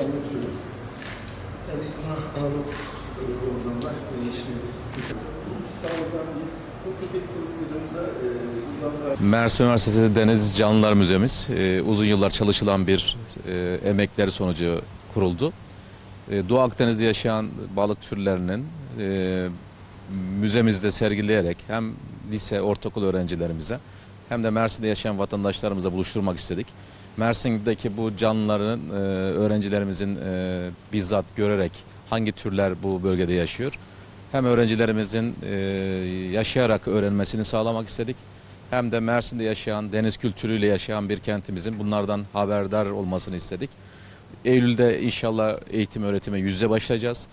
anlatıyoruz. Yani biz buna e, programlar ve e, kullanılan Mersin Üniversitesi Deniz Canlılar Müzemiz e, uzun yıllar çalışılan bir e, emekleri sonucu kuruldu. E, Doğu Akdeniz'de yaşayan balık türlerinin e, müzemizde sergileyerek hem lise, ortaokul öğrencilerimize hem de Mersin'de yaşayan vatandaşlarımıza buluşturmak istedik. Mersin'deki bu canlıların e, öğrencilerimizin e, bizzat görerek hangi türler bu bölgede yaşıyor hem öğrencilerimizin e, yaşayarak öğrenmesini sağlamak istedik. Hem de Mersin'de yaşayan, deniz kültürüyle yaşayan bir kentimizin bunlardan haberdar olmasını istedik. Eylül'de inşallah eğitim öğretime yüzde başlayacağız.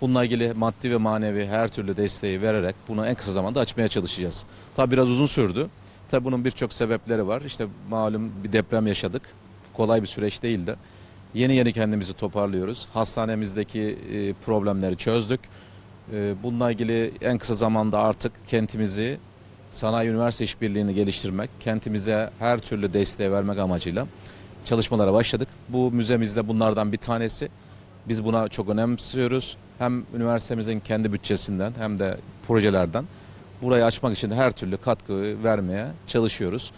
Bununla ilgili maddi ve manevi her türlü desteği vererek bunu en kısa zamanda açmaya çalışacağız. Tabi biraz uzun sürdü. Tabi bunun birçok sebepleri var. İşte malum bir deprem yaşadık. Kolay bir süreç değildi. Yeni yeni kendimizi toparlıyoruz. Hastanemizdeki e, problemleri çözdük. E, Bununla ilgili en kısa zamanda artık kentimizi sanayi üniversite işbirliğini geliştirmek, kentimize her türlü desteği vermek amacıyla çalışmalara başladık. Bu müzemizde bunlardan bir tanesi. Biz buna çok önemsiyoruz. Hem üniversitemizin kendi bütçesinden hem de projelerden burayı açmak için her türlü katkı vermeye çalışıyoruz.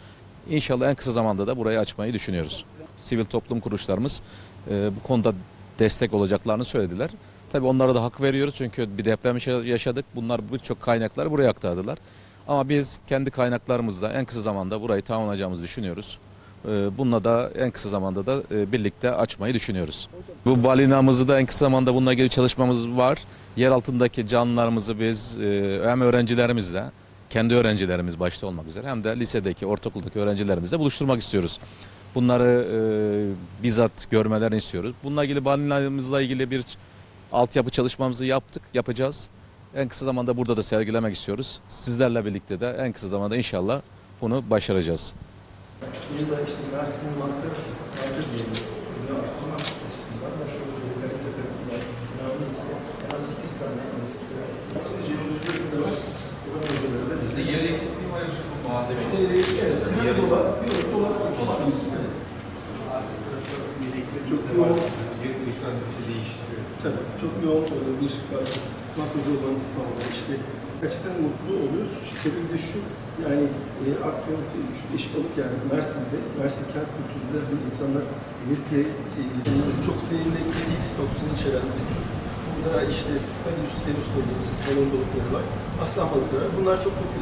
İnşallah en kısa zamanda da burayı açmayı düşünüyoruz. Sivil toplum kuruluşlarımız e, bu konuda destek olacaklarını söylediler. Tabii onlara da hak veriyoruz çünkü bir deprem yaşa- yaşadık. Bunlar birçok kaynakları buraya aktardılar. Ama biz kendi kaynaklarımızla en kısa zamanda burayı tamamlayacağımızı düşünüyoruz. Ee, Bununla da en kısa zamanda da e, birlikte açmayı düşünüyoruz. Bu balinamızı da en kısa zamanda bununla ilgili çalışmamız var. Yer altındaki canlılarımızı biz e, hem öğrencilerimizle, kendi öğrencilerimiz başta olmak üzere hem de lisedeki, ortaokuldaki öğrencilerimizle buluşturmak istiyoruz. Bunları e, bizzat görmelerini istiyoruz. Bununla ilgili balinamızla ilgili bir altyapı çalışmamızı yaptık, yapacağız. En kısa zamanda burada da sergilemek istiyoruz. Sizlerle birlikte de en kısa zamanda inşallah bunu başaracağız. Da işte Mersin'in marka, marka değerini ürünü artırmak açısından nasıl bir kalite kaliteler önemli ise en az 8 tane mesela jeoloji ürünü var. Buranın hocaları da bizde. yer eksikliği var bu malzeme Ee, Evet, hem dolap, bir de dolap eksikliğimiz. Evet. Çok yoğun, tabii, çok yoğun bir makrozolantik falan işte gerçekten mutlu oluyoruz. Sebebi de şu, yani e, Akdeniz'de üç beş balık yani Mersin'de, Mersin kent kültüründe hani insanlar denizle deniz çok zehirli X toksini içeren bir tür. Burada işte Scalius serus dediğimiz balon balıkları var, aslan balıkları var. Bunlar çok popüler.